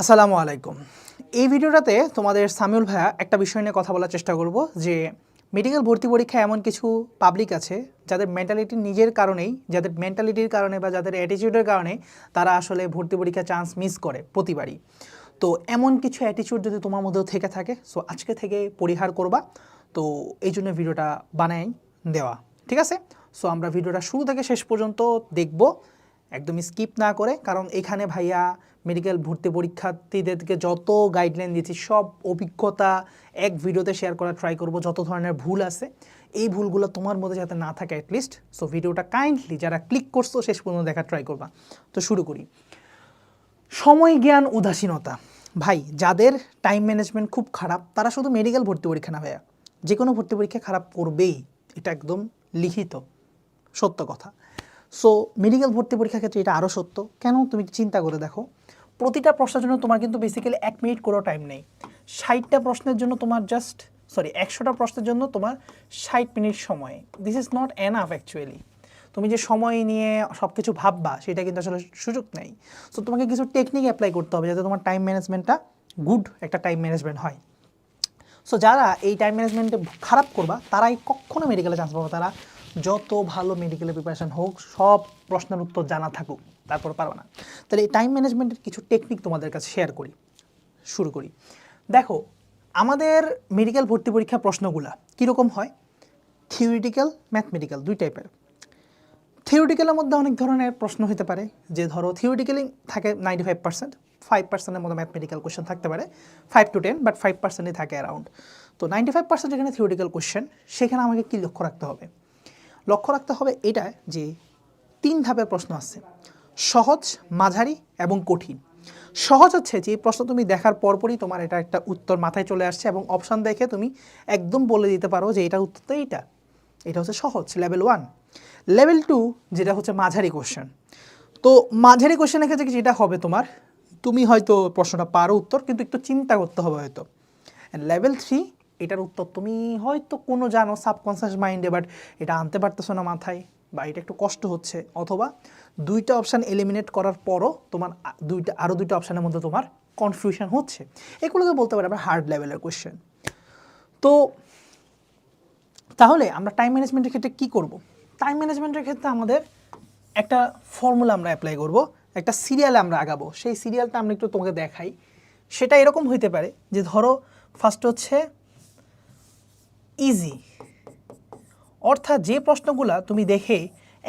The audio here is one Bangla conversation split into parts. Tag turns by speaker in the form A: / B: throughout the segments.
A: আসসালামু আলাইকুম। এই ভিডিওটাতে তোমাদের সামিউল ভাইয়া একটা বিষয় নিয়ে কথা বলার চেষ্টা করব যে মেডিকেল ভর্তি পরীক্ষা এমন কিছু পাবলিক আছে যাদের মেন্টালিটি নিজের কারণেই, যাদের মেন্টালিটির কারণে বা যাদের অ্যাটিটিউডের কারণে তারা আসলে ভর্তি পরীক্ষা চান্স মিস করে প্রতিবারই। তো এমন কিছু অ্যাটিটিউড যদি তোমার মধ্যেও থেকে থাকে সো আজকে থেকে পরিহার করবা। তো এই জন্য ভিডিওটা বানাই দেওয়া, ঠিক আছে? সো আমরা ভিডিওটা শুরু থেকে শেষ পর্যন্ত দেখব একদম স্কিপ না করে, কারণ এখানে ভাইয়া মেডিকেল ভর্তি পরীক্ষার্থীদেরকে যত গাইডলাইন দিয়েছি, সব অভিজ্ঞতা এক ভিডিওতে শেয়ার করার ট্রাই করব, যত ধরনের ভুল আছে, এই ভুলগুলো তোমার মধ্যে যাতে না থাকে অ্যাটলিস্ট সো ভিডিওটা কাইন্ডলি যারা ক্লিক করছ, শেষ পর্যন্ত দেখার ট্রাই করবা। তো শুরু করি। সময়, জ্ঞান, উদাসীনতা। ভাই, যাদের টাইম ম্যানেজমেন্ট খুব খারাপ, তারা শুধু মেডিকেল ভর্তি পরীক্ষা না ভাইয়া যে কোনো ভর্তি পরীক্ষা খারাপ করবেই, এটা একদম লিখিত, সত্য কথা। সো মেডিকেল ভর্তি পরীক্ষার ক্ষেত্রে এটা আরও সত্য। কেন? তুমি চিন্তা করে দেখো প্রতিটা প্রশ্নের জন্য তোমার কিন্তু বেসিক্যালি এক মিনিট কোনো টাইম নেই। ষাটটা প্রশ্নের জন্য তোমার জাস্ট সরি একশোটা প্রশ্নের জন্য তোমার ষাট মিনিট সময়। This is not an enough actually তুমি যে সময় নিয়ে সব কিছু ভাববা, সেটা কিন্তু আসলে সুযোগ নেই। সো তোমাকে কিছু টেকনিক অ্যাপ্লাই করতে হবে যাতে তোমার টাইম ম্যানেজমেন্টটা গুড একটা টাইম ম্যানেজমেন্ট হয়। সো যারা এই টাইম ম্যানেজমেন্টে খারাপ করবা, তারাই কখনো মেডিকেলে চান্স পাবে তারা যত ভালো মেডিকেলের প্রিপারেশন হোক, সব প্রশ্নের উত্তর জানা থাকুক। তারপর পারবে না। তাহলে এই টাইম ম্যানেজমেন্টের কিছু টেকনিক তোমাদের কাছে শেয়ার করি, শুরু করি। দেখো, আমাদের মেডিকেল ভর্তি পরীক্ষা প্রশ্নগুলা কীরকম হয়? থিওরিটিক্যাল ম্যাথমেটিক্যাল দুই টাইপের থিওরিটিক্যালের মধ্যে অনেক ধরনের প্রশ্ন হতে পারে, যে ধরো থিওরিটিক্যালি থাকে নাইনটি ফাইভ পার্সেন্ট ফাইভ পার্সেন্টের মতো ম্যাথমেটিক্যাল কোয়েশ্চেন থাকতে পারে five to ten but five পার্সেন্টই থাকে অ্যারাউন্ড তো নাইনটি ফাইভ পার্সেন্ট যেখানে থিওরিটিক্যাল কোয়েশ্চেন সেখানে আমাকে কী লক্ষ্য রাখতে হবে? লক্ষ্য রাখতে হবে এটা যে তিন ধাপের প্রশ্ন আছে সহজ, মাঝারি এবং কঠিন। সহজ হচ্ছে যে প্রশ্ন তুমি দেখার পরপরই তোমার এটা একটা উত্তর মাথায় চলে আসছে এবং অপশান দেখে তুমি একদম বলে দিতে পারো যে, এটার উত্তর তো এইটা। এটা হচ্ছে সহজ লেভেল ওয়ান লেভেল টু যেটা হচ্ছে মাঝারি কোশ্চেন তো মাঝারি কোশ্চেনের ক্ষেত্রে যেটা হবে তোমার? তুমি হয়তো প্রশ্নটা পারো উত্তর, কিন্তু একটু চিন্তা করতে হবে হয়তো। লেভেল থ্রি এটার উত্তর তুমি হয়তো কোনো জানো সাবকনসিয়াস মাইন্ডে বাট এটা আনতে পারতেছো না মাথায়। বা এটা একটু কষ্ট হচ্ছে, অথবা দুইটা অপশান এলিমিনেট করার পরও তোমার দুইটা আরও দুইটা অপশানের মধ্যে তোমার কনফিউশন হচ্ছে। এগুলোকে বলতে পারি আমরা হার্ড লেভেলের কোয়েশ্চেন তো তাহলে আমরা টাইম ম্যানেজমেন্টের ক্ষেত্রে কি করব? টাইম ম্যানেজমেন্টের ক্ষেত্রে আমাদের একটা ফর্মুলা আমরা অ্যাপ্লাই করব, একটা সিরিয়ালে আমরা আগাবো। সেই সিরিয়ালটা আমরা একটু তোমাকে দেখাই। সেটা এরকম হইতে পারে যে ধরো ফার্স্ট হচ্ছে ইজি অর্থাৎ যে প্রশ্নগুলো তুমি দেখে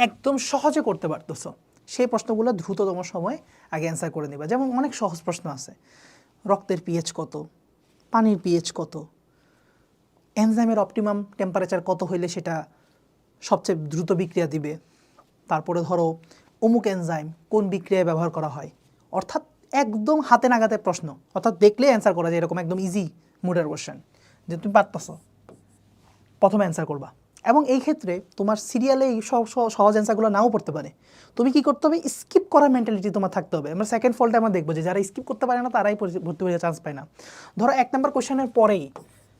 A: একদম সহজে করতে পারতেছো, সেই প্রশ্নগুলো দ্রুততম সময় আগে অ্যান্সার করে নিবা। যেমন অনেক সহজ প্রশ্ন আছে, রক্তের পিএইচ কত, পানির পিএইচ কত এনজাইমের অপটিমাম টেম্পারেচার কত হইলে সেটা সবচেয়ে দ্রুত বিক্রিয়া দিবে, তারপরে ধরো অমুক এনজাইম কোন বিক্রিয়ায় ব্যবহার করা হয়, অর্থাৎ একদম হাতে নাগাতে প্রশ্ন, অর্থাৎ দেখলে অ্যান্সার করা যায়, এরকম একদম ইজি মুডের কোশ্চেন যে তুমি পারতেছো, প্রথমে অ্যান্সার করবা। এবং এই ক্ষেত্রে তোমার সিরিয়ালে এই সব সহজ অ্যান্সারগুলো নাও পড়তে পারে। তুমি কি করতে হবে? স্কিপ করার মেন্টালিটি তোমার থাকতে হবে। আমরা সেকেন্ড ফলটা আমরা দেখব যে যারা স্কিপ করতে পারে না, তারাই ভর্তি হয়ে চান্স পায় না। ধরো এক নম্বর কোশ্চেনের পরেই,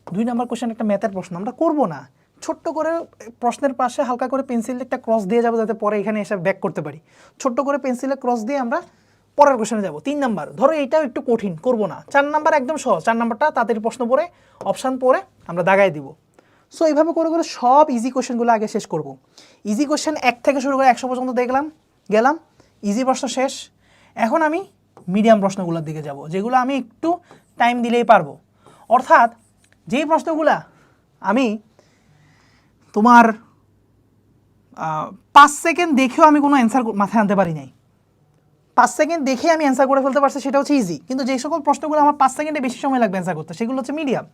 A: দুই নম্বর কোশ্চেন একটা ম্যাথের প্রশ্ন, আমরা করব না। ছোট্ট করে প্রশ্নের পাশে হালকা করে পেন্সিল একটা ক্রস দিয়ে যাব যাতে পরে এখানে এসে ব্যাক করতে পারি। ছোট্ট করে পেন্সিলে ক্রস দিয়ে আমরা পরের কোশ্চেনে যাব। তিন নাম্বার ধরো এইটাও একটু কঠিন, করব না। চার নাম্বার একদম সহজ, চার নাম্বারটা তাদের প্রশ্ন পড়ে অপশান পড়ে, আমরা দাগাই দিব। সো এইভাবে করে করে সব ইজি কোশ্চেনগুলো আগে শেষ করব। ইজি কোশ্চেন এক থেকে শুরু করে একশো পর্যন্ত দেখলাম, গেলাম ইজি প্রশ্ন শেষ। এখন আমি মিডিয়াম প্রশ্নগুলোর দিকে যাব, যেগুলো আমি একটু টাইম দিলেই পারব। অর্থাৎ, যেই প্রশ্নগুলা আমি তোমার পাঁচ সেকেন্ড দেখেও আমি কোনো অ্যান্সার মাথায় আনতে পারি নাই। পাঁচ সেকেন্ড দেখে আমি অ্যান্সার করে ফেলতে পারছি, সেটা হচ্ছে ইজি কিন্তু যে সকল প্রশ্নগুলো আমার পাঁচ সেকেন্ডে বেশি সময় লাগবে অ্যান্সার করতে, সেগুলো হচ্ছে মিডিয়াম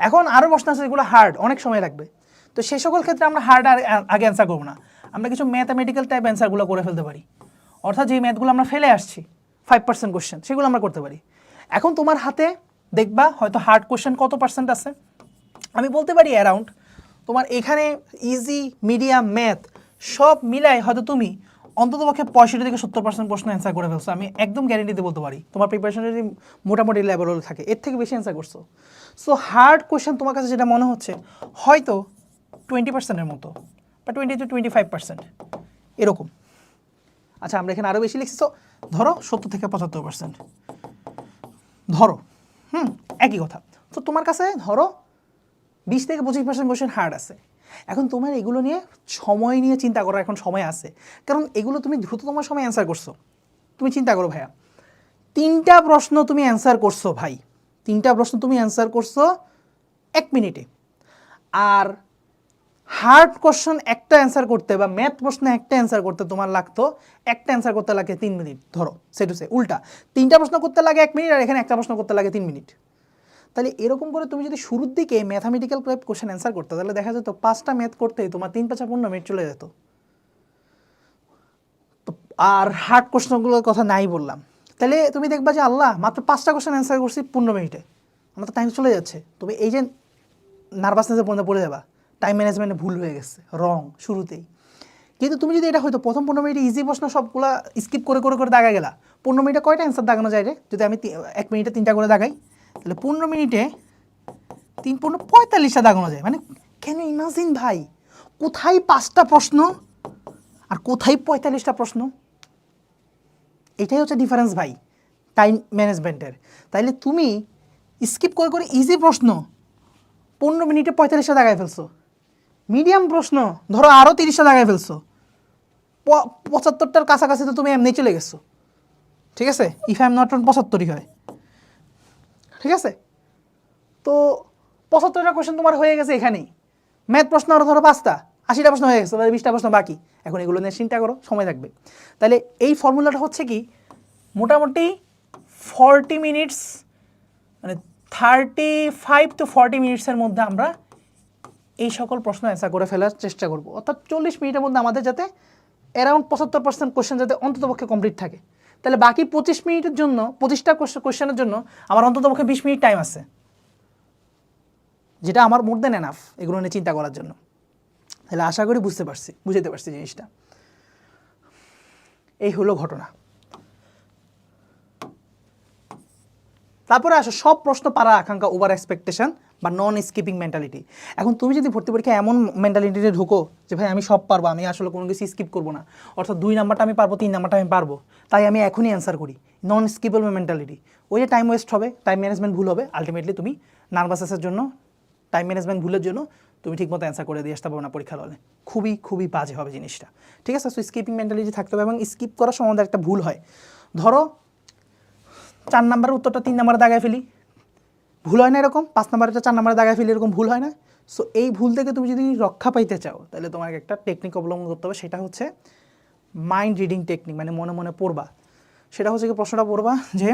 A: এখন আরও প্রশ্ন আছে যেগুলো হার্ড অনেক সময় লাগবে। তো সেই সকল ক্ষেত্রে আমরা হার্ড আর আগে অ্যান্সার করব না। আমরা কিছু ম্যাথামেটিক্যাল টাইপ অ্যান্সারগুলো করে ফেলতে পারি। অর্থাৎ যেই ম্যাথগুলো আমরা ফেলে আসছি ফাইভ পার্সেন্ট কোশ্চেন সেগুলো আমরা করতে পারি। এখন তোমার হাতে দেখবা, হয়তো হার্ড কোশ্চেন কত পার্সেন্ট আছে? আমি বলতে পারি অ্যারাউন্ড তোমার এখানে ইজি মিডিয়াম ম্যাথ সব মিলাই হয়তো তুমি অন্ততপক্ষে পঁয়ষট্টি থেকে সত্তর পার্সেন্ট প্রশ্ন অ্যান্সার করে ফেলছো। আমি একদম গ্যারেন্টিতে বলতে পারি। তোমার প্রিপারেশন যদি মোটামুটি লেভেল থাকে, এর থেকে বেশি অ্যান্সার করছ। সো হার্ড কোশ্চেন তোমার কাছে যেটা মনে হচ্ছে, হয়তো টোয়েন্টি পার্সেন্টের মতো বা twenty to twenty five percent এরকম। আচ্ছা আমরা এখানে আরও বেশি লিখছি। তো ধরো সত্তর থেকে পঁচাত্তর পার্সেন্ট ধরো, হুম, একই কথা। তো তোমার কাছে ধরো বিশ থেকে পঁচিশ পার্সেন্ট কোশ্চেন হার্ড আছে। এখন তোমার এগুলো নিয়ে সময় নিয়ে চিন্তা করার এখন সময় আছে। কারণ এগুলো তুমি দ্রুততম সময় অ্যান্সার করছ। তুমি চিন্তা করো ভাইয়া। তিনটা প্রশ্ন তুমি অ্যান্সার করছ ভাই। তিনটা প্রশ্ন তুমি অ্যান্সার করছ এক মিনিটে আর হার্ড কোশ্চেন একটা অ্যান্সার করতে বা ম্যাথ প্রশ্ন একটা অ্যান্সার করতে তোমার লাগতো, একটা অ্যান্সার করতে লাগে তিন মিনিট ধরো সে টু সে উল্টা। তিনটা প্রশ্ন করতে লাগে এক মিনিট আর এখানে একটা প্রশ্ন করতে লাগে তিন মিনিট তাহলে এরকম করে তুমি যদি শুরুর দিকে ম্যাথামেটিক্যাল টাইপ কোশ্চেন অ্যান্সার করতে, তাহলে দেখা যেত পাঁচটা ম্যাথ করতেই তোমার তিন পাঁচা পনেরো মিনিট চলে যেত। আর হার্ড কোশ্চেনগুলোর কথা নাই বললাম। তাহলে তুমি দেখবা যে আল্লাহ মাত্র পাঁচটা কোশ্চেন অ্যান্সার করছি পনেরো মিনিটে। আমার তো টাইম চলে যাচ্ছে। তুমি এই যে নার্ভাসনেসে পর্যন্ত পড়ে যাবা টাইম ম্যানেজমেন্টে ভুল হয়ে গেছে রং শুরুতেই। কিন্তু তুমি যদি এটা হয়তো প্রথম পনেরো মিনিটে ইজি প্রশ্ন সবগুলা স্কিপ করে করে করে দাগা গেলা, পনেরো মিনিটে কয়টা অ্যান্সার দাগানো যায় রে? যদি আমি এক মিনিটে তিনটা করে দাগাই, তাহলে পনেরো মিনিটে তিন, পনেরো, পঁয়তাল্লিশটা দাগানো যায়। মানে কেন ইমাজিন ভাই? কোথায় পাঁচটা প্রশ্ন আর কোথায় পঁয়তাল্লিশটা প্রশ্ন? এটাই হচ্ছে ডিফারেন্স ভাই টাইম ম্যানেজমেন্টের তাইলে তুমি স্কিপ করে করে ইজি প্রশ্ন পনেরো মিনিটে পঁয়তাল্লিশটা দাগায় ফেলছো। মিডিয়াম প্রশ্ন, ধরো আরও তিরিশটা দাগায় ফেলছো। পঁচাত্তরটার কাছাকাছি তো তুমি এমনি চলে গেছো। ঠিক আছে? ইফ আই এম নট পঁচাত্তরই হয়। ঠিক আছে? তো পঁচাত্তরটা কোশ্চেন তোমার হয়ে গেছে এখানেই। ম্যাথ প্রশ্ন আরও ধরো পাঁচটা। আশিটা প্রশ্ন হয়ে গেছে, তাহলে বিশটা প্রশ্ন বাকি। এখন এগুলো নিয়ে চিন্তা করো, সময় থাকবে। তাহলে এই ফর্মুলাটা হচ্ছে কি? মোটামুটি ফর্টি মিনিটস মানে থার্টি ফাইভ টু ফর্টি মিনিটসের মধ্যে আমরা এই সকল প্রশ্ন অ্যান্সার করে ফেলার চেষ্টা করব। অর্থাৎ চল্লিশ মিনিটের মধ্যে আমাদের যাতে অ্যারাউন্ড পঁচাত্তর পার্সেন্ট কোশ্চেন যাতে অন্ততপক্ষে কমপ্লিট থাকে। তাহলে বাকি পঁচিশ মিনিটের জন্য, পঁচিশটা কোশ্চেনের জন্য আমার অন্ততপক্ষে বিশ মিনিট টাইম আছে। যেটা আমার মোর দেন এনাফ এগুলো নিয়ে চিন্তা করার জন্য। তাহলে আশা করি বুঝতে পারছি বুঝতে পারছি জিনিসটা। এই হলো ঘটনা। তারপরে আসো, সব প্রশ্ন পারা আকাঙ্ক্ষা ওভার এক্সপেকটেশন বা নন স্কিপিং মেন্টালিটি এখন তুমি যদি ভর্তি পরীক্ষায় এমন মেন্টালিটিতে ঢুকো যে, ভাই, আমি সব পারব, আমি আসলে কোনো কিছু স্কিপ করব না। অর্থাৎ দুই নাম্বারটা আমি পারব, তিন নাম্বারটা আমি পারব, তাই আমি এখনই অ্যান্সার করি। নন স্কিপেবল মেন্টালিটি ওই যে টাইম ওয়েস্ট হবে টাইম ম্যানেজমেন্ট ভুল হবে আলটিমেটলি তুমি নার্ভাসেসের জন্য টাইম ম্যানেজমেন্ট ভুলের জন্য তুমি ঠিকমতো অ্যান্সার করে দিয়ে আসতে পারবে না পরীক্ষার হলে। খুবই খুবই বাজে হবে জিনিসটা। ঠিক আছে? সো স্কিপিং মেন্টালিটি থাকতে হবে এবং স্কিপ করার সময় একটা ভুল হয়। ধরো, চার নাম্বারের উত্তরটা তিন নাম্বারে দাগায় ফেলি। ভুল হয় না এরকম? পাঁচ নাম্বারটা চার নাম্বারে দাগায় ফেলি, এরকম ভুল হয় না? সো এই ভুল থেকে তুমি যদি রক্ষা পাইতে চাও, তাহলে তোমাকে একটা টেকনিক অবলম্বন করতে হবে। সেটা হচ্ছে মাইন্ড রিডিং টেকনিক মানে মনে মনে পড়বা। সেটা হচ্ছে কি প্রশ্নটা পড়বা যে,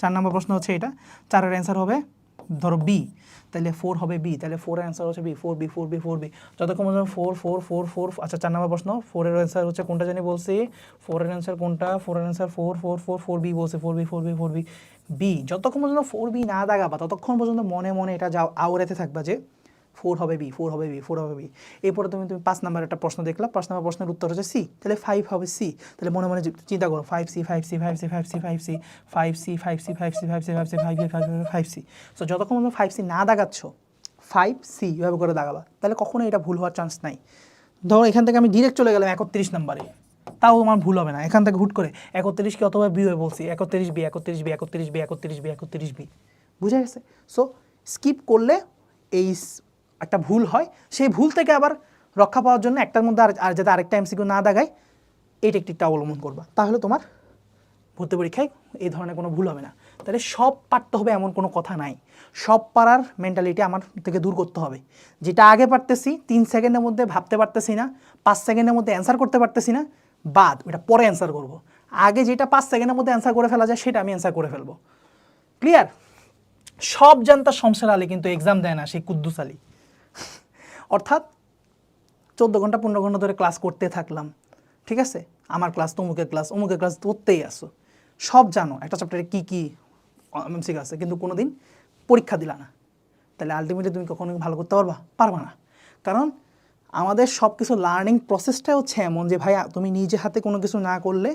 A: চার নম্বর প্রশ্ন হচ্ছে এটা। চারের অ্যান্সার হবে ধরো বি তাহলে ফোর হবে বি তাহলে ফোর অ্যান্সার হচ্ছে B four B four B four B যতক্ষণ পর্যন্ত ফোর ফোর ফোর ফোর আচ্ছা চার নম্বর প্রশ্ন ফোরের অ্যান্সার হচ্ছে কোনটা জানি বলছি? ফোরের অ্যান্সার কোনটা? ফোরের answer four four four four B বলছে four B four B four B B যতক্ষণ পর্যন্ত ফোর বি না দাগাবা, ততক্ষণ পর্যন্ত মনে মনে এটা যাও আওড়াতে থাকবা যে ফোর হবে বি ফোর হবে বি ফোর হবে বি এরপরে তুমি তুমি পাঁচ নাম্বার একটা প্রশ্ন দেখলা পাঁচ নাম্বার প্রশ্নের উত্তর হচ্ছে সি তাহলে ফাইভ হবে সি তাহলে মনে মনে চিন্তা করো five C five C five C five C five C five C five C five C five C five C five C five C five C so যতক্ষণ পর্যন্ত ফাইভ সি না দাগাচ্ছ ফাইভ সি এভাবে করে দাগাবা তাহলে কখনো এটা ভুল হওয়ার চান্স নাই ধরো এখান থেকে আমি ডিরেক্ট চলে গেলাম একত্রিশ নাম্বারে তাও আমার ভুল হবে না এখান থেকে হুট করে একত্রিশকে অথবা বি হয়ে বলছি একত্রিশ বি একত্রিশ বি একত্রিশ বি একত্রিশ বি একত্রিশ বি বুঝা গেছে সো স্কিপ করলে এই একটা ভুল হয়, সেই ভুল থেকে আবার রক্ষা পাওয়ার জন্য একটার মধ্যে আর আর যাতে আরেকটা এমসিকিউ না দাগায় এই টেকনিকটা অবলম্বন করবা। তাহলে তোমার ভর্তি পরীক্ষায় এই ধরনের কোনো ভুল হবে না। তাহলে সব পারতে হবে এমন কোনো কথা নাই। সব পারার মেন্টালিটি আমার থেকে দূর করতে হবে। যেটা আগে পারতেছি, তিন সেকেন্ডের মধ্যে ভাবতে পারতেছি না, পাঁচ সেকেন্ডের মধ্যে অ্যান্সার করতে পারতেছি না, বাদ, ওটা পরে অ্যান্সার করব। আগে যেটা পাঁচ সেকেন্ডের মধ্যে অ্যান্সার করে ফেলা যায়, সেটা আমি অ্যান্সার করে ফেলব। ক্লিয়ার সব জানতা শমশের আলী কিন্তু এক্সাম দেয় না, সেই কুদ্দুস আলী। অর্থাৎ চোদ্দ ঘণ্টা, পনেরো ঘণ্টা ধরে ক্লাস করতে থাকলাম। ঠিক আছে? আমার ক্লাস তমুকের ক্লাস, অমুকের ক্লাস করতেই আসো। সব জানো, একটা চ্যাপ্টারে কী কী এমসিক আছে, কিন্তু কোনো দিন পরীক্ষা দিলা না। তাহলে আলটিমেটলি তুমি কখনো ভালো করতে পারবা পারবা না। কারণ আমাদের সব কিছু লার্নিং প্রসেসটা হচ্ছে এমন যে ভাই তুমি নিজে হাতে কোনো কিছু না করলে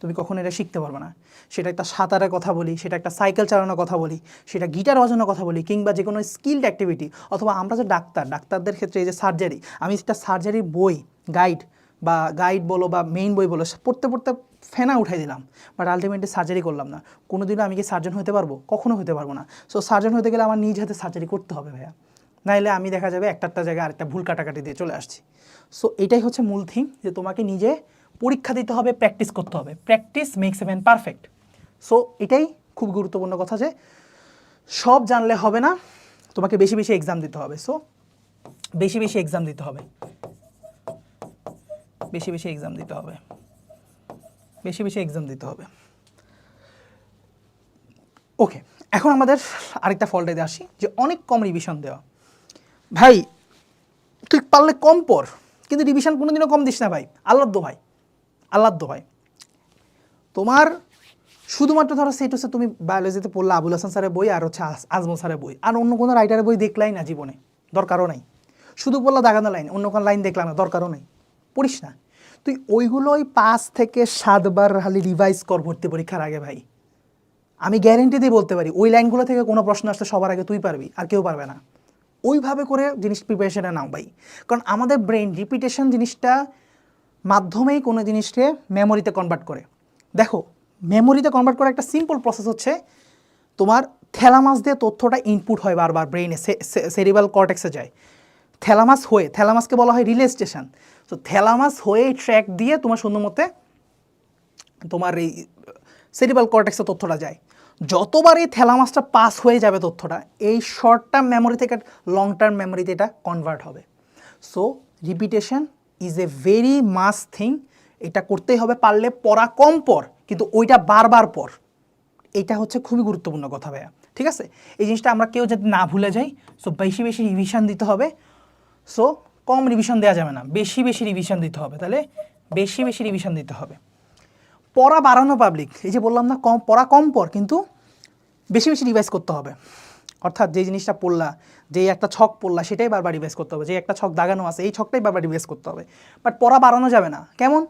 A: তুমি কখনো এটা শিখতে পারবে না। সেটা একটা সাঁতারের কথা বলি, সেটা একটা সাইকেল চালানোর কথা বলি, সেটা গিটার বাজানোর কথা বলি কিংবা যে কোনো স্কিল্ড অ্যাক্টিভিটি অথবা আমরা যে ডাক্তার, ডাক্তারদের ক্ষেত্রে এই যে সার্জারি আমি একটা সার্জারির বই গাইড বা গাইড বলো বা মেইন বই বলো পড়তে পড়তে ফেনা উঠাই দিলাম বাট আলটিমেটলি সার্জারি করলাম না। কোনো দিনও আমি কি সার্জন হতে পারব? কখনো হতে পারব না। সো সার্জন হতে গেলে আমার নিজ হাতে সার্জারি করতে হবে ভাইয়া। নাইলে আমি দেখা যাবে একটা একটা জায়গায় আরেকটা ভুল কাটাকাটি দিয়ে চলে আসছি। সো এটাই হচ্ছে মূল থিং যে তোমাকে নিজে পরীক্ষা দিতে হবে প্র্যাকটিস করতে হবে। Practice makes a man perfect so এটাই খুব গুরুত্বপূর্ণ কথা যে সব জানলে হবে না, তোমাকে বেশি বেশি এক্সাম দিতে হবে। সো বেশি বেশি এক্সাম দিতে হবে। বেশি বেশি এক্সাম দিতে হবে। বেশি বেশি এক্সাম দিতে হবে। ওকে এখন আমাদের আরেকটা ফল্টে আসি যে অনেক কম রিভিশন দেওয়া। ভাই, তুই পারলে কম পর কিন্তু রিভিশন কোনোদিনও কম দিস না ভাই। আল্লাহ ভাই দো ভাই তোমার শুধুমাত্র ধরো সেট হচ্ছে তুমি বায়োলজিতে পড়লে আবুল হাসান স্যারের বই আর হচ্ছে আজ- আজমল স্যারের বই। আর অন্য কোনো রাইটারের বই দেখলাই না জীবনে। দরকারও নাই। শুধু পড়লা দাগানো লাইন অন্য কোনো লাইন দেখলাম না, দরকারও নেই। পড়িস না। তুই ওইগুলোই পাঁচ থেকে সাতবার খালি রিভাইজ কর ভর্তি পরীক্ষার আগে ভাই। আমি গ্যারেন্টি দিয়ে বলতে পারি, ওই লাইনগুলো থেকে কোনো প্রশ্ন আসলে সবার আগে তুই পারবি, আর কেউ পারবে না। ওইভাবে করে জিনিস প্রিপারেশনে নাও ভাই। কারণ আমাদের ব্রেন রিপিটেশন জিনিসটা মাধ্যমেই কোনো জিনিসকে মেমোরিতে কনভার্ট করে। দেখো মেমোরিতে কনভার্ট করার একটা সিম্পল প্রসেস হচ্ছে তোমার থ্যালামাস দিয়ে তথ্যটা ইনপুট হয় বারবার ব্রেইনে সেরিবাল কর্টেক্সে যায়। থ্যালামাস হয়ে থ্যালামাসকে বলা হয় রিলে স্টেশন তো থ্যালামাস হয়ে ট্র্যাক দিয়ে তোমার সুন্দর মতে তোমার এই সেরিবাল কর্টেক্সে তথ্যটা যায়। যতবার এই থ্যালামাসটা পাস হয়ে যাবে তথ্যটা, এই শর্ট টার্ম মেমোরি থেকে লং টার্ম মেমোরিতে এটা কনভার্ট হবে। So repetition is a very must thing এটা করতেই হবে, পারলে পড়া কম পর কিন্তু ওইটা বারবার পর এটা হচ্ছে খুবই গুরুত্বপূর্ণ কথা ভাইয়া, ঠিক আছে? এই জিনিসটা আমরা কেউ যাতে না ভুলে যাই সো বেশি বেশি রিভিশন দিতে হবে। সো কম রিভিশন দেওয়া যাবে না, বেশি বেশি রিভিশন দিতে হবে, তাহলে বেশি বেশি রিভিশন দিতে হবে। পড়া বাড়ানো পাবলিক এই যে বললাম না, কম, পড়া কম পর কিন্তু বেশি বেশি রিভাইজ করতে হবে। অর্থাৎ যে জিনিসটা পড়লা যে একটা ছক পড়লা, সেটাই বারবার রিভাইজ করতে হবে। যে একটা ছক দাগানো আছে, এই ছকটাই বারবার রিভাইজ করতে হবে। বাট পড়া বাড়ানো যাবে না। কেমন?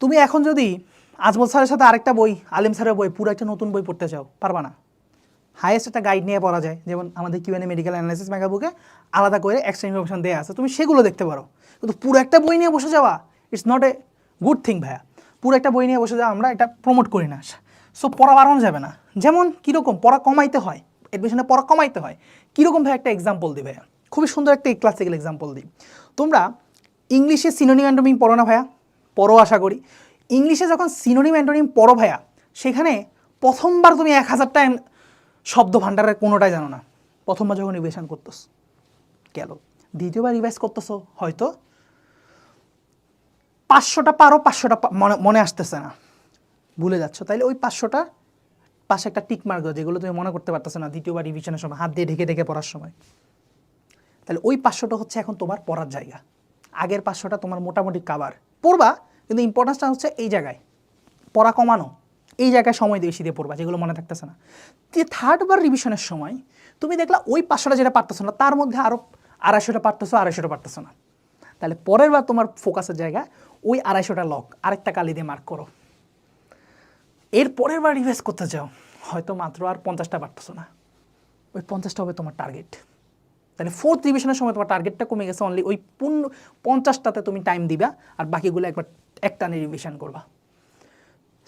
A: তুমি এখন যদি আজমল স্যারের সাথে আরেকটা বই, আলিম স্যারের বই, পুরো একটা নতুন বই পড়তে চাও, পারবা না। হায়েস্ট একটা গাইড নিয়ে পড়া যায়, যেমন আমাদের কিউএনএ মেডিকেল অ্যানালাইসিস মেগা বুকে আলাদা করে এক্সট্রা ইনফরমেশন দেওয়া আছে। তুমি সেগুলো দেখতে পারো। কিন্তু পুরো একটা বই নিয়ে বসে যাওয়া it's not a good thing ভাইয়া। পুরো একটা বই নিয়ে বসে যাওয়া আমরা এটা প্রমোট করি না। সো পড়া বাড়ানো যাবে না। যেমন কীরকম? পড়া কমাইতে হয়। অ্যাডমিশনে পড়া কমাইতে হয়। কীরকম ভাই একটা এক্সাম্পল দিই ভাইয়া? খুবই সুন্দর একটা ক্লাসিক্যাল এক্সাম্পল দিই তোমরা ইংলিশে সিনোনিম অ্যান্টোনিম পড়ো না ভাইয়া? পড়ো আশা করি। ইংলিশে যখন সিনোনিম অ্যান্টোনিম পড়ো ভাইয়া, সেখানে প্রথমবার তুমি এক হাজারটা শব্দ ভাণ্ডারের কোনোটাই জানো না। প্রথমবার যখন রিভিশন করতেছ, গেল। দ্বিতীয়বার রিভাইজ করতেছো, হয়তো পাঁচশোটা পারো, পাঁচশোটা মনে মনে আসতেছে না। ভুলে যাচ্ছ। তাইলে ওই পাঁচশোটা পাশে একটা টিক মার্ক যেগুলো তুমি মনে করতে পারতেছো না দ্বিতীয়বার রিভিশনের সময়, হাত দিয়ে ঢেকে ঢেকে পড়ার সময়। তাহলে ওই পাঁচশোটা হচ্ছে এখন তোমার পড়ার জায়গা। আগের পাঁচশোটা তোমার মোটামুটি কাবার পড়বা, কিন্তু ইম্পর্টেন্সটা হচ্ছে এই জায়গায়। পড়া কমানো। এই জায়গায় সময় দিয়ে বেশি দিয়ে পড়বা, যেগুলো মনে থাকতেছে না। থার্ডবার রিভিশনের সময়, তুমি দেখলা ওই পাঁচশোটা যেটা পারতেছো না, তার মধ্যে আরও আড়াইশোটা পারতেছো আড়াইশোটা পারতেছো না। তাহলে পরের বার তোমার ফোকাসের জায়গা, ওই আড়াইশোটা লক আরেকটা কালি দিয়ে মার্ক করো। এর পরের বার রিভাইজ করতে চাও হয়তো মাত্র আর পঞ্চাশটা পারতেছো না। ওই পঞ্চাশটা হবে তোমার টার্গেট তাহলে ফোর্থ রিভিশনের সময় তোমার টার্গেটটা কমে গেছে অনলি ওই পূর্ণ পঞ্চাশটাতে তুমি টাইম দিবা, আর বাকিগুলো একবার একটানে রিভিশন করবা।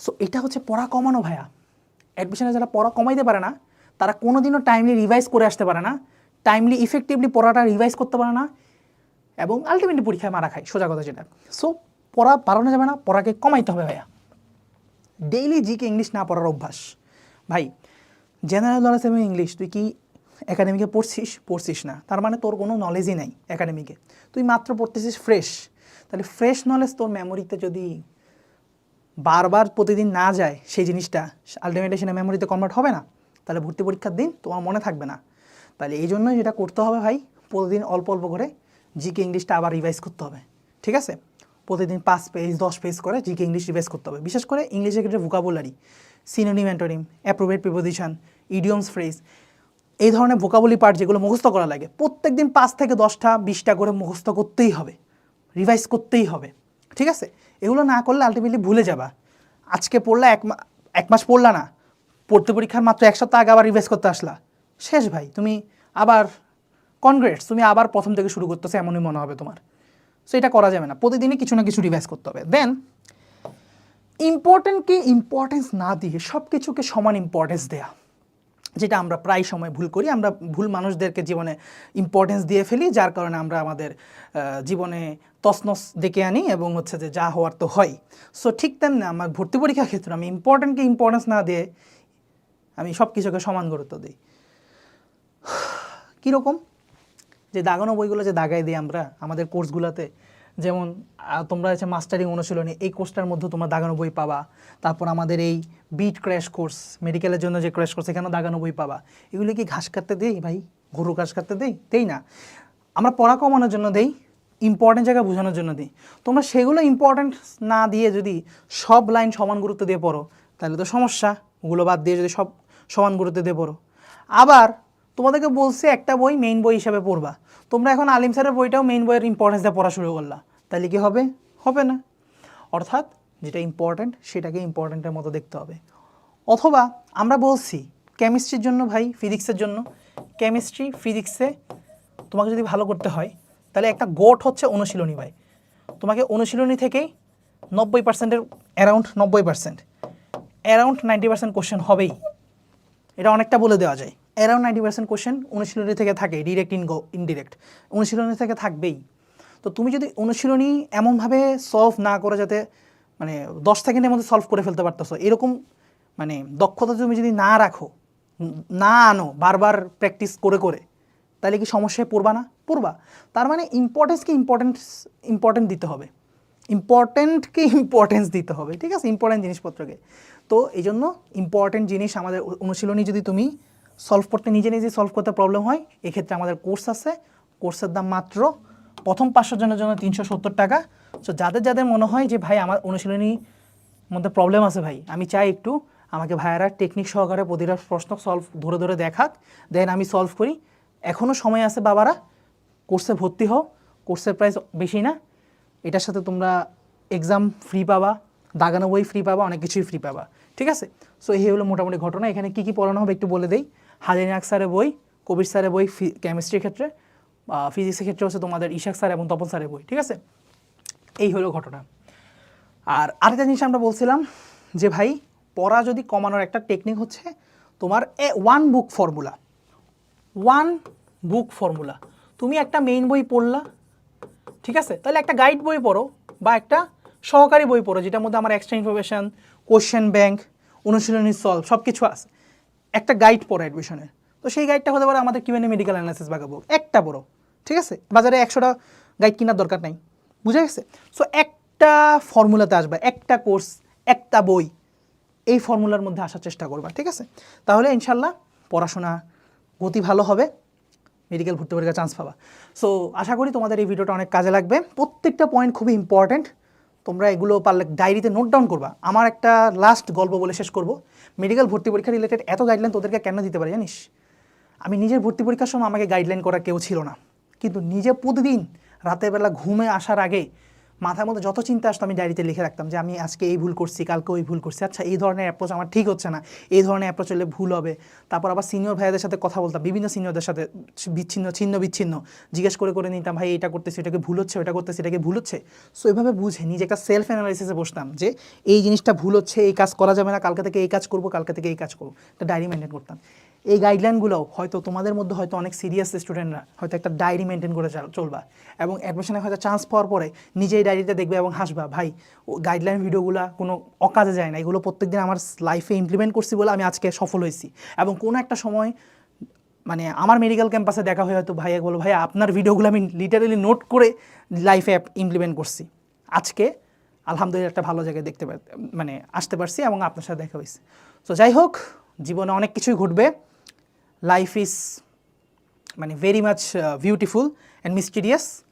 A: সো এটা হচ্ছে পড়া কমানো ভাইয়া। অ্যাডমিশনে যারা পড়া কমাইতে পারে না, তারা কোনোদিনও টাইমলি রিভাইজ করে আসতে পারে না টাইমলি ইফেক্টিভলি পড়াটা রিভাইজ করতে পারে না, এবং আলটিমেটলি পরীক্ষায় মারা খায়, সোজা কথা যেটা। সো পড়া বাড়ানো যাবে না, পড়াকে কমাইতে হবে ভাইয়া। ডেইলি জিকে ইংলিশ না পড়ার অভ্যাস। ভাই জেনারেল নলেজ এবং ইংলিশ তুই কি একাডেমিকে পড়ছিস? পড়ছিস না। তার মানে তোর কোনো নলেজই নাই একাডেমিকে তুই মাত্র পড়তেছিস ফ্রেশ তাহলে ফ্রেশ নলেজ তোর মেমোরিতে যদি বারবার প্রতিদিন না যায় সেই জিনিসটা আলটিমেটলি সেটা মেমোরিতে কনভার্ট হবে না। তাহলে ভর্তি পরীক্ষার দিন তোমার মনে থাকবে না। তাহলে এই জন্যই যেটা করতে হবে ভাই, প্রতিদিন অল্প অল্প করে জিকে ইংলিশটা আবার রিভাইজ করতে হবে। ঠিক আছে? প্রতিদিন পাঁচ পেজ, দশ পেজ করে জিকে ইংলিশ রিভাইজ করতে হবে। বিশেষ করে ইংলিশের ক্ষেত্রে vocabulary synonym antonym appropriate preposition idioms phrase এই ধরনের ভোকাবুলি পার্ট যেগুলো মুখস্থ করা লাগে প্রত্যেক দিন পাঁচ থেকে দশটা, বিশটা করে মুখস্থ করতেই হবে, রিভাইজ করতেই হবে, ঠিক আছে? এগুলো না করলে আলটিমেটলি ভুলে যাবা। আজকে পড়লা এক এক মাস পড়লা না, পড়তে পরীক্ষার মাত্র এক সপ্তাহ আগে আবার রিভাইজ করতে আসলা। শেষ ভাই, তুমি আবার কনগ্রেটস তুমি আবার প্রথম থেকে শুরু করতেছো, এমনই মনে হবে তোমার। সো এটা করা যাবে না। প্রতিদিনই কিছু না কিছু রিভাইজ করতে হবে। দেন ইম্পর্টেন্টকে ইম্পর্টেন্স না দিয়ে সব কিছুকে সমান ইম্পর্টেন্স দেয়া। যেটা আমরা প্রায় সময় ভুল করি। আমরা ভুল মানুষদেরকে জীবনে ইম্পর্টেন্স দিয়ে ফেলি, যার কারণে আমরা আমাদের জীবনে তসনস ডেকে আনি এবং হচ্ছে যে যা হওয়ার তো হয়। সো ঠিক তেমনি আমার ভর্তি পরীক্ষার ক্ষেত্রে আমি ইম্পর্টেন্টকে ইম্পর্টেন্স না দিয়ে আমি সব কিছুকে সমান গুরুত্ব দিই। কীরকম? যে দাগানো বইগুলো যে দাগাই দিই আমরা, আমাদের কোর্সগুলোতে, যেমন তোমরা হচ্ছে মাস্টারিং অনুশীলনী, এই কোর্সটার মধ্যে তোমরা দাগানো বই পাবা। তারপর আমাদের এই বিট ক্র্যাশ কোর্স, মেডিকেলের জন্য যে ক্র্যাশ কোর্স, এখানেও দাগানো বই পাবা। এগুলো কি ঘাস কাটতে দেই ভাই? গরু ঘাস কাটতে দেই? দেই না। আমরা পড়া কমানোর জন্য দেই ইম্পর্টেন্ট জায়গা বোঝানোর জন্য দিই। তোমরা সেগুলো ইম্পর্টেন্ট না দিয়ে যদি সব লাইন সমান গুরুত্ব দিয়ে পড়ো, তাহলে তো সমস্যা। ওগুলো বাদ দিয়ে যদি সব সমান গুরুত্ব দিয়ে পড়ো। আবার তোমাদেরকে বলছে একটা বই মেইন বই হিসাবে পড়বা। তোমরা এখন আলিম স্যারের বইটাও মেইন বইয়ের ইম্পর্টেন্স দিয়ে পড়া শুরু করলা। তাহলে কি হবে? হবে না। অর্থাৎ যেটা ইম্পর্ট্যান্ট সেটাকে ইম্পর্ট্যান্টের মতো দেখতে হবে। অথবা আমরা বলছি কেমিস্ট্রির জন্য ভাই ফিজিক্সের জন্য। কেমিস্ট্রি ফিজিক্সে তোমাকে যদি ভালো করতে হয়, তাহলে একটা গোট হচ্ছে অনুশীলনী ভাই। তোমাকে অনুশীলনী থেকেই নব্বই পার্সেন্টের অ্যারাউন্ড নব্বই percent around ninety percent question হবেই। এটা অনেকটা বলে দেওয়া যায়। অ্যারাউন্ড নাইনটি পার্সেন্ট কোশ্চেন অনুশীলনী থেকে থাকে ডিরেক্ট ইন ইনডিরেক্ট অনুশীলনী থেকে থাকবেই। তো তুমি যদি অনুশীলনী এমনভাবে সলভ না করে যাতে মানে দশ সেকেন্ডের মধ্যে সলভ করে ফেলতে পারতেছো, এরকম মানে দক্ষতা তুমি যদি না রাখো, না আনো বারবার প্র্যাকটিস করে করে, তাহলে কি সমস্যায় পড়বা না? পড়বা। তার মানে ইম্পর্টেন্সকে ইম্পর্টেন্স ইম্পর্টেন্ট দিতে হবে। ইম্পর্টেন্টকে ইম্পর্টেন্স দিতে হবে, ঠিক আছে? ইম্পর্টেন্ট জিনিসপত্রকে। তো এই জন্য ইম্পর্টেন্ট জিনিস আমাদের অনুশীলনী যদি তুমি সলভ করতে, নিজে নিজে সলভ করতে প্রবলেম হয়। এক্ষেত্রে আমাদের কোর্স আছে। কোর্সের দাম মাত্র প্রথম পাঁচশো জনের জন্য তিনশো সত্তর টাকা। সো যাদের যাদের মনে হয় যে, ভাই, আমার অনুশীলনী মধ্যে প্রবলেম আছে ভাই, আমি চাই একটু আমাকে ভাইয়ারা টেকনিক সহকারে প্রতিটা প্রশ্ন সলভ ধরে ধরে দেখাক। দেন আমি সলভ করি। এখনও সময় আছে বাবারা কোর্সে ভর্তি হও। কোর্সের প্রাইস বেশি না। এটার সাথে তোমরা এক্সাম ফ্রি পাবা, দাগানো বই ফ্রি পাবা, অনেক কিছুই ফ্রি পাবা। ঠিক আছে? সো এই হলো মোটামুটি ঘটনা। এখানে কী কী পড়ানো হবে একটু বলে দেই। হাজিনাক স্যারের বই, কবির স্যারের বই কেমিস্ট্রির ক্ষেত্রে ফিজিক্সের ক্ষেত্রে হচ্ছে তোমাদের ইশাক স্যার এবং তপন স্যারের বই, ঠিক আছে? এই হলো ঘটনা। আর আরেকটা জিনিস আমরা বলছিলাম যে ভাই, পড়া যদি কমানোর একটা টেকনিক হচ্ছে, তোমার a one book formula one book formula তুমি একটা মেইন বই পড়লা, ঠিক আছে? তাহলে একটা গাইড বই পড়ো বা একটা সহকারী বই পড়ো, যেটার মধ্যে আমার এক্সট্রা ইনফরমেশন কোশ্চেন ব্যাংক অনুশীলনী সলভ সব কিছু আছে। একটা গাইড পড়ো অ্যাডমিশনের তো সেই গাইডটা হতে পারে আমাদের কিউএনএ মেডিকেল অ্যানালিসিস বাগাবো। একটা পড়ো ঠিক আছে? বাজারে একশোটা গাইড কেনার দরকার নাই, বুঝে গেছে? সো একটা ফর্মুলাতে আসবে, একটা কোর্স একটা বই, এই ফর্মুলার মধ্যে আসার চেষ্টা করবা, ঠিক আছে? তাহলে ইনশাল্লাহ পড়াশোনা গতি ভালো হবে মেডিকেল ভর্তি পরীক্ষা চান্স পাবা। সো আশা করি তোমাদের এই ভিডিওটা অনেক কাজে লাগবে। প্রত্যেকটা পয়েন্ট খুবই ইম্পর্ট্যান্ট তোমরা এগুলো পারলে ডায়েরিতে নোট ডাউন করবা। আমার একটা লাস্ট গল্প বলে শেষ করব। মেডিকেল ভর্তি পরীক্ষা রিলেটেড এত গাইডলাইন তোদেরকে কেন দিতে পারে জানিস? আমি নিজের ভর্তি পরীক্ষার সময় আমাকে গাইডলাইন করা কেউ ছিল না। কিন্তু নিজে প্রতিদিন রাতের বেলা ঘুমে আসার আগে মাথার মধ্যে যত চিন্তা আসতো আমি ডায়েরিতে লিখে রাখতাম যে আমি আজকে এই ভুল করছি, কালকে ওই ভুল করছি। আচ্ছা এই ধরনের অ্যাপ্রোচ আমার ঠিক হচ্ছে না। এই ধরনের অ্যাপ্রোচ হলে ভুল হবে। তারপর আবার সিনিয়র ভাইয়াদের সাথে কথা বলতাম, বিভিন্ন সিনিয়রদের সাথে বিচ্ছিন্ন ছিন্ন, বিচ্ছিন্ন। জিজ্ঞেস করে করে নিতাম, ভাই এটা করতেছি এটাকে ভুল হচ্ছে, ওটা করতেছি, এটাকে ভুল হচ্ছে? সো এভাবে বুঝে নিজে একটা সেলফ অ্যানালাইসিসে বসতাম যে এই জিনিসটা ভুল হচ্ছে, এই কাজ করা যাবে না, কালকে থেকে এই কাজ করব, কালকে থেকে এই কাজ করব। একটা ডায়েরি মেনটেন করতাম। এই গাইডলাইনগুলোও হয়তো তোমাদের মধ্যে হয়তো অনেক সিরিয়াস স্টুডেন্টরা হয়তো একটা ডায়েরি মেনটেন করে চলবা এবং অ্যাডমিশনে হয়তো চান্স পাওয়ার পরে নিজেই ডায়েরিতে দেখবে এবং হাসবা, ভাই গাইডলাইন ভিডিওগুলো কোনো অকাজে যায় না। এগুলো প্রত্যেকদিন আমার লাইফে ইমপ্লিমেন্ট করছি বলে আমি আজকে সফল হয়েছি। এবং কোনো একটা সময় মানে আমার মেডিকেল ক্যাম্পাসে দেখা হয়ে হয়তো ভাইয়া বলো ভাই আপনার ভিডিওগুলো আমি লিটারেলি নোট করে লাইফে ইমপ্লিমেন্ট করছি। আজকে আলহামদুলিল্লাহ একটা ভালো জায়গায় দেখতে মানে আসতে পারছি এবং আপনার সাথে দেখা হয়েছে। তো যাই হোক, জীবনে অনেক কিছুই ঘটবে। লাইফ ইজ মানে very much beautiful and mysterious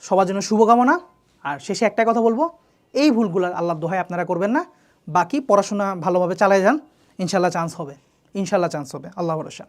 A: সবার জন্য শুভকামনা। আর শেষে একটা কথা বলব, এই ভুলগুলো আল্লাহ দোহায় আপনারা করবেন না। বাকি পড়াশোনা ভালোভাবে চালিয়ে যান। ইনশাল্লাহ চান্স হবে। ইনশাল্লাহ চান্স হবে। আল্লাহ ভরসা।